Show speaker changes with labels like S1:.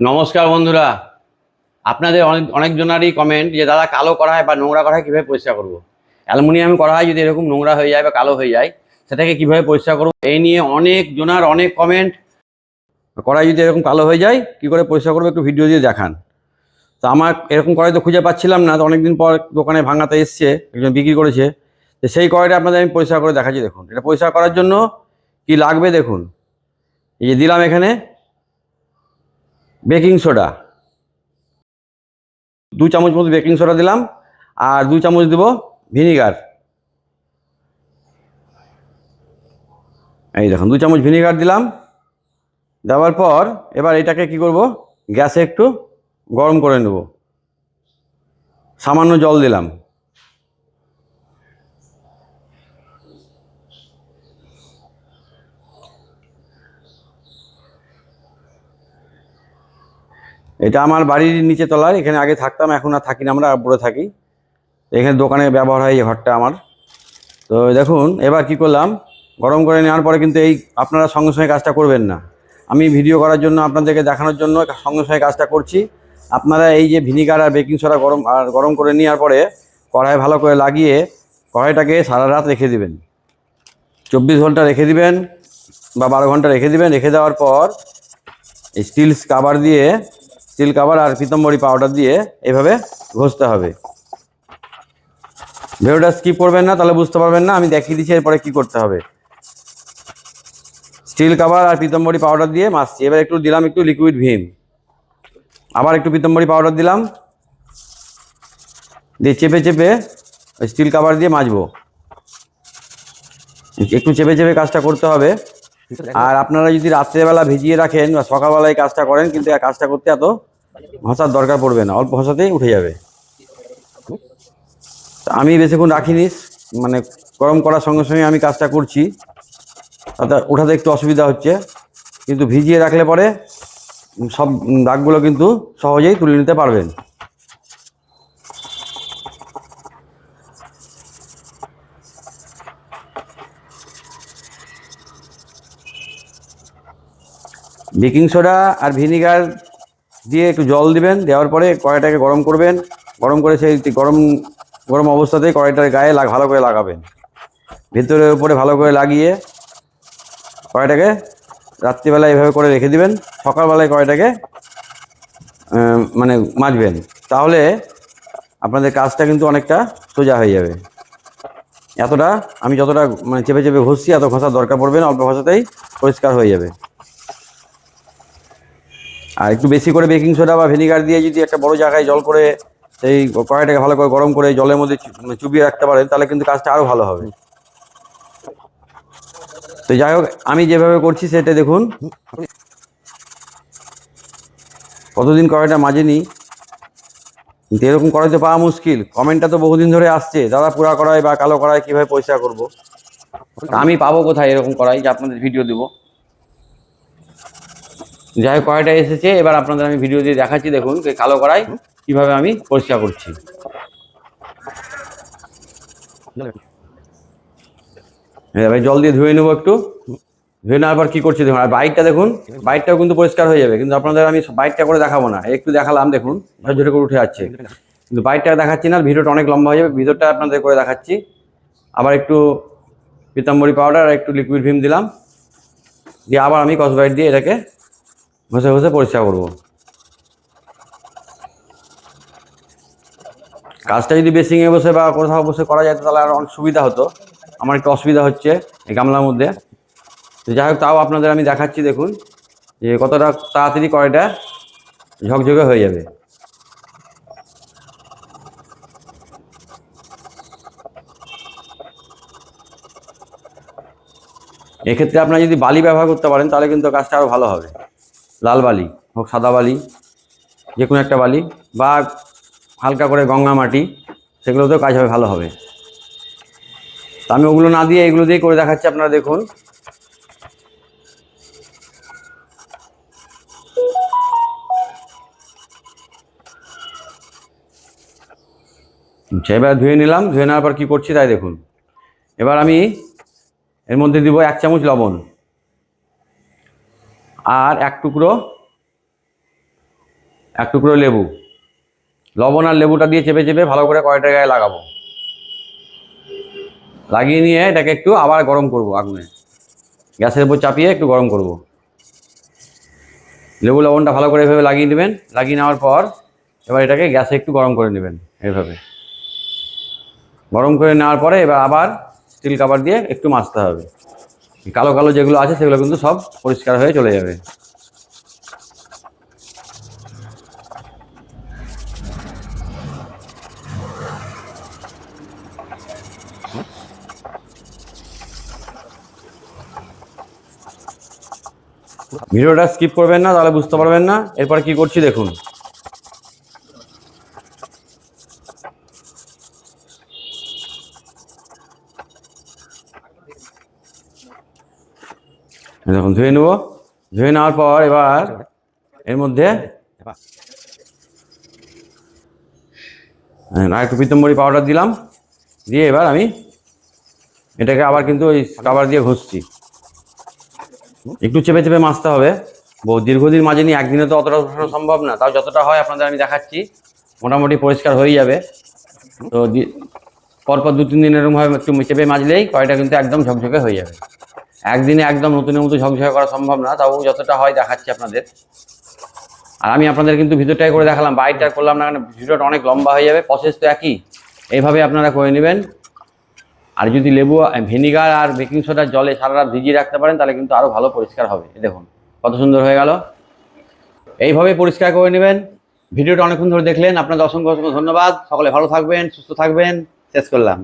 S1: নমস্কার বন্ধুরা। আপনাদের অনেক, অনেকজনারই কমেন্ট যে, দাদা, কালো করা হয় বা নোংরা করা হয়, কীভাবে পরিষ্কার করব? অ্যালুমিনিয়াম করা হয়, যদি এরকম নোংরা হয়ে যায় বা কালো হয়ে যায়, সেটাকে কীভাবে পরিষ্কার করব? এই নিয়ে অনেক জনার অনেক কমেন্ট কড়াই যদি এরকম কালো হয়ে যায়, কী করে পরিষ্কার করব একটু ভিডিও দিয়ে দেখান। তো আমার এরকম কড়াই তো খুঁজে পাচ্ছিলাম না, তো অনেকদিন পর দোকানে ভাঙাতে এসছে, একজন বিক্রি করেছে। তো সেই কড়াইটা আপনাদের আমি পরিষ্কার করে দেখাচ্ছি, দেখুন। এটা পরিষ্কার করার জন্য কি লাগবে, দেখুন। এই যে দিলাম এখানে। Baking soda. দু চামচ মতো বেকিং সোডা দিলাম, আর দু চামচ দেবো ভিনিগার। এই দেখুন, দু চামচ ভিনিগার দিলাম। দেওয়ার পর এবার এটাকে কি করব, গ্যাসে একটু গরম করে নেব। সামান্য জল দিলাম। এটা আমার বাড়ির নিচে তলায়, এখানে আগে থাকতাম, এখন আর থাকি না, আমরা উপরে থাকি। এখানে দোকানে ব্যবহার হয় এই ঘরটা আমার। তো দেখুন, এবার কি করলাম, গরম করে নেওয়ার পরে কিন্তু এই আপনারা সঙ্গে সঙ্গে কাজটা করবেন না। আমি ভিডিও করার জন্য আপনাদেরকে দেখানোর জন্য সঙ্গে সঙ্গে কাজটা করছি। আপনারা এই যে ভিনিগার আর বেকিং সোডা গরম, আর গরম করে নেওয়ার পরে কড়াই ভালো করে লাগিয়ে কড়াইটাকে সারা রাত রেখে দিবেন। চব্বিশ ঘণ্টা রেখে দিবেন বা বারো ঘণ্টা রেখে দিবেন। রেখে দেওয়ার পর এই স্টিল কাভার দিয়ে স্টিল কাভার আর পিতম্বরী পাউডার দিয়ে এভাবে ঘষতে হবে। ভিডিওটা স্কিপ করবেন না, তাহলে বুঝতে পারবেন না, আমি দেখিয়ে দিচ্ছি এরপরে কি করতে হবে। স্টিল কাভার আর পিতম্বরী পাউডার দিয়ে মাছছি এবার একটু দিলাম একটু লিকুইড ভীম আবার একটু পিতম্বরী পাউডার দিলাম। দিয়ে চেপে চেপে স্টিল কাভার দিয়ে মাজবো। একটু চেপে চেপে কাজটা করতে হবে। আর আপনারা যদি রাত্রেবেলা ভিজিয়ে রাখেন বা সকালবেলায় কাজটা করেন, কিন্তু কাজটা করতে এত ঘষার দরকার পড়বে না, অল্প ঘষাতেই উঠে যাবে। আমি বেশিক্ষণ রাখিনি মানে গরম করার সঙ্গে সঙ্গে আমি কাজটা করছি। তাতে ওঠাতে একটু অসুবিধা হচ্ছে, কিন্তু ভিজিয়ে রাখলে পরে সব দাগগুলো কিন্তু সহজেই তুলে নিতে পারবেন। বেকিং সোডা আর ভিনিগার দিয়ে একটু জল দিবেন, দেওয়ার পরে কড়াইটাকে গরম করবেন। গরম করে সেই গরম গরম অবস্থাতেই কড়াইটার গায়ে ভালো করে লাগাবেন। ভেতরের উপরে ভালো করে লাগিয়ে কড়াইটাকে রাত্রিবেলা এভাবে করে রেখে দিবেন। সকালবেলায় কড়াইটাকে মানে মাজবেন। তাহলে আপনাদের কাজটা কিন্তু অনেকটা সোজা হয়ে যাবে। এতটা, আমি যতটা মানে চেপে চেপে ঘষছি, এত ঘষার দরকার পড়বে না, অল্প ঘষাতেই পরিষ্কার হয়ে যাবে। আর একটু বেশি করে বেকিং সোডা বা ভিনিগার দিয়ে যদি একটা বড় জায়গায় জল করে সেই কড়াইটাকে ভালো করে গরম করে জলের মধ্যে মানে চুবিয়ে রাখতে পারেন, তাহলে কিন্তু কাজটা আরও ভালো হবে। তো যাই হোক, আমি যেভাবে করছি সেটা দেখুন। কতদিন কড়াইটা মাজেনি? কিন্তু এরকম কড়াইতে পাওয়া মুশকিল। কমেন্টটা তো বহুদিন ধরে আসছে। দাদা, পুরা কড়াই বা কালো কড়াই কীভাবে পরিষ্কার করব? তা আমি পাবো কোথায় এরকম কড়াই? যে আপনাদের ভিডিও দেবো। যাই হোক, কড়াইটা এসেছে। এবার আপনাদের আমি ভিডিও দিয়ে দেখাচ্ছি, দেখুন, যে কালো কড়াই কীভাবে আমি পরিষ্কার করছি। এবার জল দিয়ে ধুয়ে নেব একটু। ধুয়ে নেওয়ার পর কী করছি দেখুন, আর বাইকটা দেখুন বাইকটাও কিন্তু পরিষ্কার হয়ে যাবে, কিন্তু আপনাদের আমি বাইকটা করে দেখাবো না। একটু দেখালাম, দেখুন ঝরঝরে করে উঠে যাচ্ছে। কিন্তু বাইকটা দেখাচ্ছি না, ভিডিওটা অনেক লম্বা হয়ে যাবে, ভিডিওটা আপনাদের করে দেখাচ্ছি। আবার একটু পিতাম্বরী পাউডার আর একটু লিকুইড ভিম দিলাম। দিয়ে আবার আমি কসবাইট দিয়ে এটাকে ঘষে ঘষে পরিষ্কার করব। কাজটা যদি বেসিংয়ে বসে বা কোথাও বসে করা যেত তাহলে আর অনেক সুবিধা হতো। আমার একটু অসুবিধা হচ্ছে এই গামলার মধ্যে। তো যাই হোক, তাও আপনাদের আমি দেখাচ্ছি, দেখুন, যে কতটা তাড়াতাড়ি কড়াইটা ঝকঝকে হয়ে যাবে। এক্ষেত্রে আপনারা যদি বালি ব্যবহার করতে পারেন, তাহলে কিন্তু কাজটা আরও ভালো হবে। লাল বালি হোক সাদা বালি যে কোনো একটা বালি বা হালকা করে গঙ্গা মাটি সেগুলোতেও কাজ হবে ভালো হবে। তা আমি ওগুলো না দিয়ে এগুলো দিয়ে করে দেখাচ্ছি আপনারা দেখুন। আচ্ছা, এবার ধুয়ে নিলাম ধুয়ে নেওয়ার পর কী করছি তাই দেখুন। এবার আমি এর মধ্যে দিব এক চামচ লবণ। আর এক টুকরো এক টুকরো লেবু। লবণ আর লেবুটা দিয়ে চেপে চেপে ভালো করে কয়টা গায়ে লাগাবো। লাগিয়ে নিয়ে এটাকে একটু আবার গরম করব আগুনে। গ্যাসের উপর চাপিয়ে একটু গরম করব। লেবু লবণটা ভালো করে এভাবে লাগিয়ে নেবেন। লাগিয়ে নেওয়ার পর এবার এটাকে গ্যাসে একটু গরম করে নেবেন এইভাবে গরম করে নেওয়ার পরে এবার আবার স্টিল কাভার দিয়ে একটু মাজতে হবে। কালো কালো যেগুলো আছে সেগুলো কিন্তু সব পরিষ্কার হয়ে চলে যাবে। ভিডিওটা স্কিপ করবেন না, তাহলে বুঝতে পারবেন না। এরপর কি করছি দেখুন। দেখুন ধুয়ে নেব। ধুয়ে নেওয়ার পর এবার এর মধ্যে হ্যাঁ, আর একটু পিতম্বরী পাউডার দিলাম। দিয়ে এবার আমি এটাকে আবার কিন্তু ওই কাবার দিয়ে ঘষছি। একটু চেপে চেপে মাজতে হবে। বহু দীর্ঘদিন মাজেনি একদিনে তো অতটা ঘষানো সম্ভব না। তাও যতটা হয় আপনাদের আমি দেখাচ্ছি। মোটামুটি পরিষ্কার হয়ে যাবে। তো পরপর দু তিন দিন এরকমভাবে একটু চেপে মাজলেই কয়টা কিন্তু একদম ঝকঝকে হয়ে যাবে। একদিনে একদম নতুনের মতো ঝকঝকে করা সম্ভব না, তাও যতটা হয় দেখাচ্ছি আপনাদের। আর আমি আপনাদের কিন্তু ভিতরটাই করে দেখালাম বাইরটা করলাম না কেন ভিডিওটা অনেক লম্বা হয়ে যাবে প্রসেস তো একই। এইভাবে আপনারা করে নেবেন। আর যদি লেবু, ভিনিগার আর বেকিং সোডার জলে সারা রাত ভিজিয়ে রাখতে পারেন, তাহলে কিন্তু আরও ভালো পরিষ্কার হবে। দেখুন, কত সুন্দর হয়ে গেল। এইভাবে পরিষ্কার করে নেবেন। ভিডিওটা অনেকক্ষণ ধরে দেখলেন, আপনাদের অসংখ্য অসংখ্য ধন্যবাদ। সকলে ভালো থাকবেন, সুস্থ থাকবেন। শেষ করলাম।